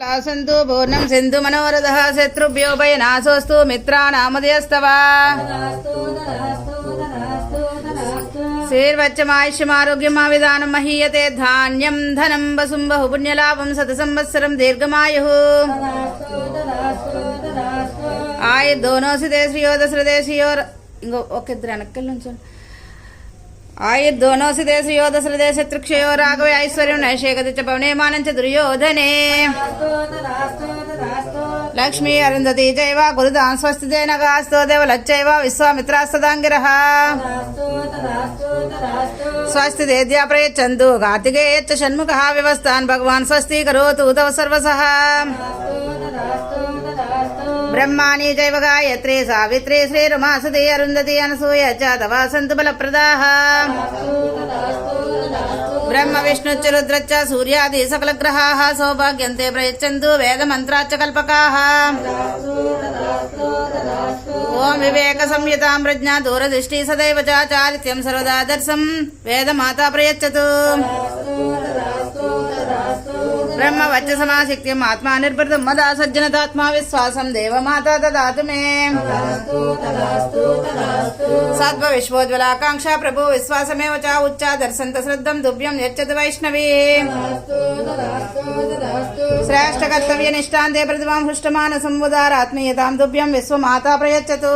లాసంతు పూర్ణం సింధు మనోరథ శత్రుభ్యో భయనాశోస్తు మిత్రానామదయస్తవ శ్రీర్వచ్చమాయుష్యమారోగ్యమా విధానం మహీయతే ధాన్యం ధనం వసుం బహు పుణ్యలాభం శత సంవత్సరం దీర్ఘమాయు ఆయుర్దోనోసితే శ్రీయో దశరథే శ్రీయో ఇంకో ఒక ఇద్దరు వెనక్కల నుంచి ఆయుర్దోనోసితే శ్రీయో దశరథే శత్రుక్షయో రాఘవే ఐశ్వర్యం నైషేకతి చ పవనేమానం దుర్యోధనే లక్ష్మీ అరుంధతి జైవ గురుదాన్ స్వస్తి జైనగాస్తో దేవలచ్చైవ విశ్వామిత్రాస్తదాంగిరః స్వస్తి దేద్యా ప్రయచ్చంతు కార్తికేయచ్చ షణ్ముఖ వ్యవస్థాన్ భగవాన్ స్వస్తి కరోతు తవ సర్వసహ బ్రహ్మాణి జైవ గాయత్రి సావిత్రి శ్రీరమాసతి అరుంధతి అనసూయ చ తవ సంతు బలప్రదాः. బ్రహ్మ విష్ణుశ్చ రుద్రశ్చ సూర్యాది సకల గ్రహా సౌభాగ్యంతే ప్రయచ్చంతు వేదమంత్రాచ్చ కల్పకా. ఓం వివేక సంయుతాం ప్రజ్ఞా దూరదృష్టి సదైవ చారిత్యం సర్వదా దర్శం వేదమాత ప్రయచ్చతు. బ్రహ్మ వచ్చ సమాశక్త్యం ఆత్మా నిర్భృతం మదా సజ్జనతాత్మా విశ్వాసం దేవమాత దదాతు మే సద్వ విశ్వోజ్వలాకాంక్ష ప్రభు విశ్వాసమేవ చ ఉచ్చా దర్శంత శ్రద్ధం దుభ్యం యచ్చతు వైష్ణవీ శ్రేష్ఠ కర్తవ్య నిష్టాంతే ప్రతిమాం హృష్టమాన సంవుదారాత్మీయతాం దుభ్యం విశ్వమాతా ప్రయచ్చతు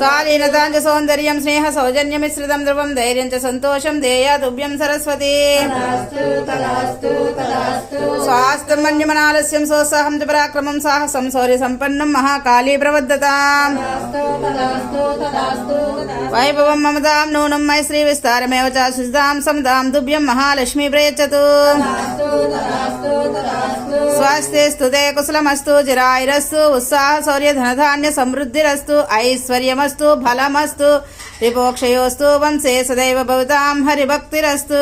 సాలీనతాం చ సౌందర్యం స్నేహ సౌజన్యమిశ్రితం ధ్రువం ధైర్యం చ సంతోషం దేయా దుభ్యం సరస్వతి. స్వాస్థమన్యమనాలస్యం సోత్సాహం చ పరాక్రమం సాహసం శౌర్య సంపన్నం మహాకాళీ ప్రవర్ధతాం వైభవం మమతాం నూనం మై శ్రీ విస్తారమేవ చ సుజితాం సమతాం దుభ్యం మహాలక్ష్మీ ప్రయచ్చతు. స్వస్తిస్తు తే కుశలమస్తు చిరాయురస్తు ఉత్సాహ శౌర్య ధనధాన్య సమృద్ధిరస్తు ఐశ్వర్యమస్తు ఫలమస్తు విపోక్షయోస్తు వంశే సదైవ భవతాం హరిభక్తిరస్తు.